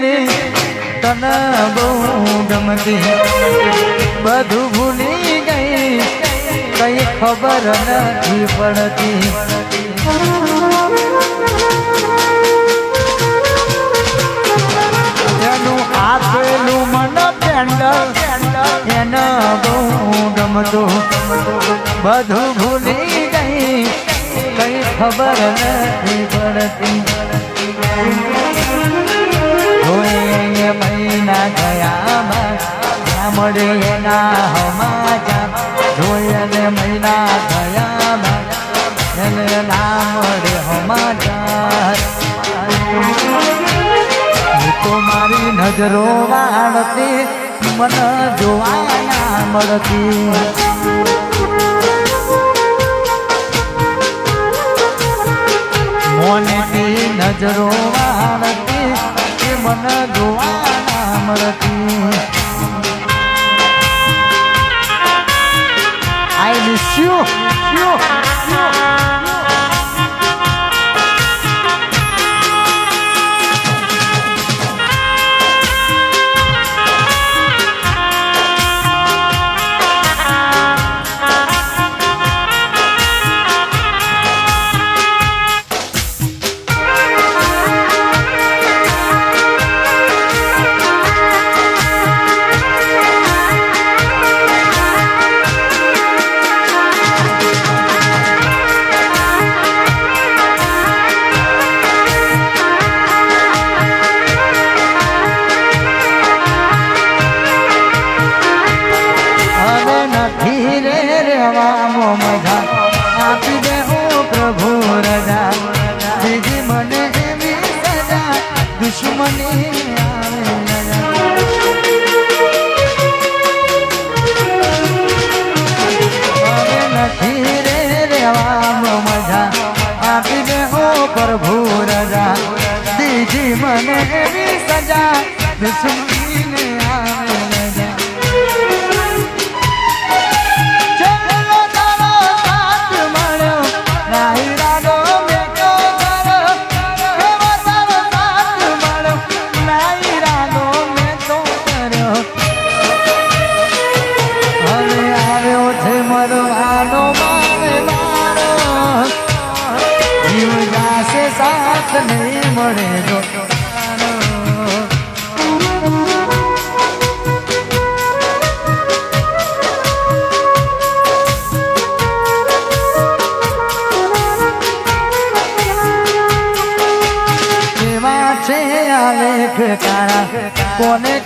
ગયેલી તને બહુ ગમતી. બધું ભૂલી ગઈ, કઈ ખબર નથી પડતી. તેનું આપેલું મન પેન્ડલ એને બહુ ગમતું. બધું ભૂલી ગઈ, કઈ ખબર નથી મહિના હમાજા જોઈને મહિના થયા એને નામ રે હમાચાર તો મારી નજરો વાળતી મન જોવાના મળતી મોને નજરો વાળતી મન તને મળે જો કોને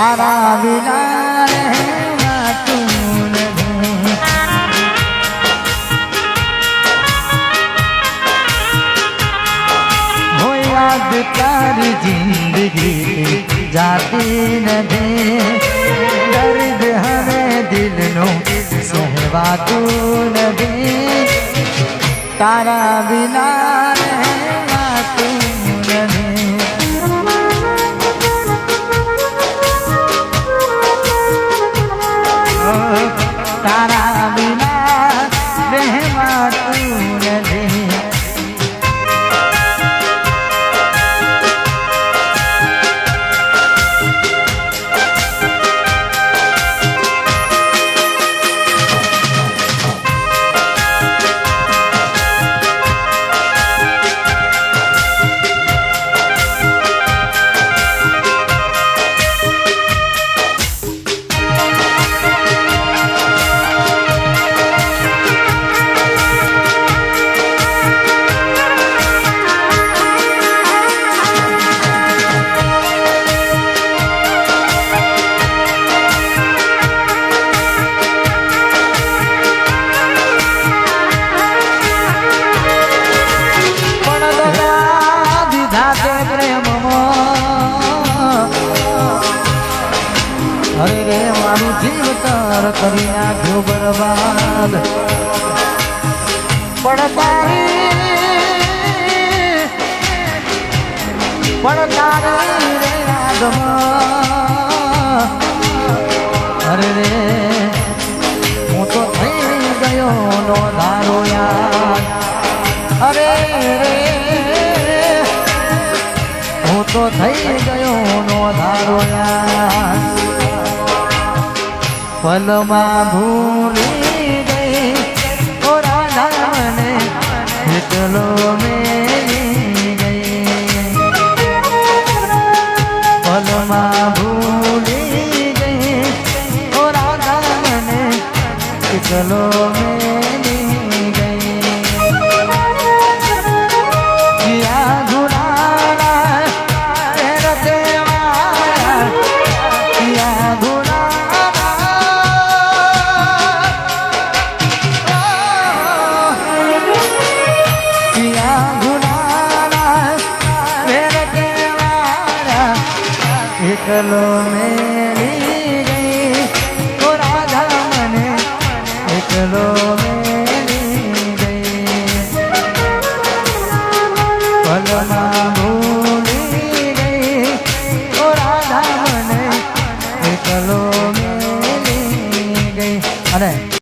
તારા વિના રહેવાતું હોય યાદ તારી જિંદગી જાતી નથી દર્દ હવે દિલનું સહેવાતું નથી. તારા વિના અરે રે, મારું જીવતર કરી નાખ્યું બરબાદ. પણ તારી પણ તારી રે, યાદમાં. અરે રે, હું તો થઈ ગયો નો ધારો યાર અરે રે, હું તો થઈ ગયો નો ધારો યાર પલમાં ભૂલી ગઈ. ઓ રાધા મને એટલો મેલી ગઈ. પલમાં ભૂલી ગઈ. ઓ રાધા એટલો મેલી એકલો મેલી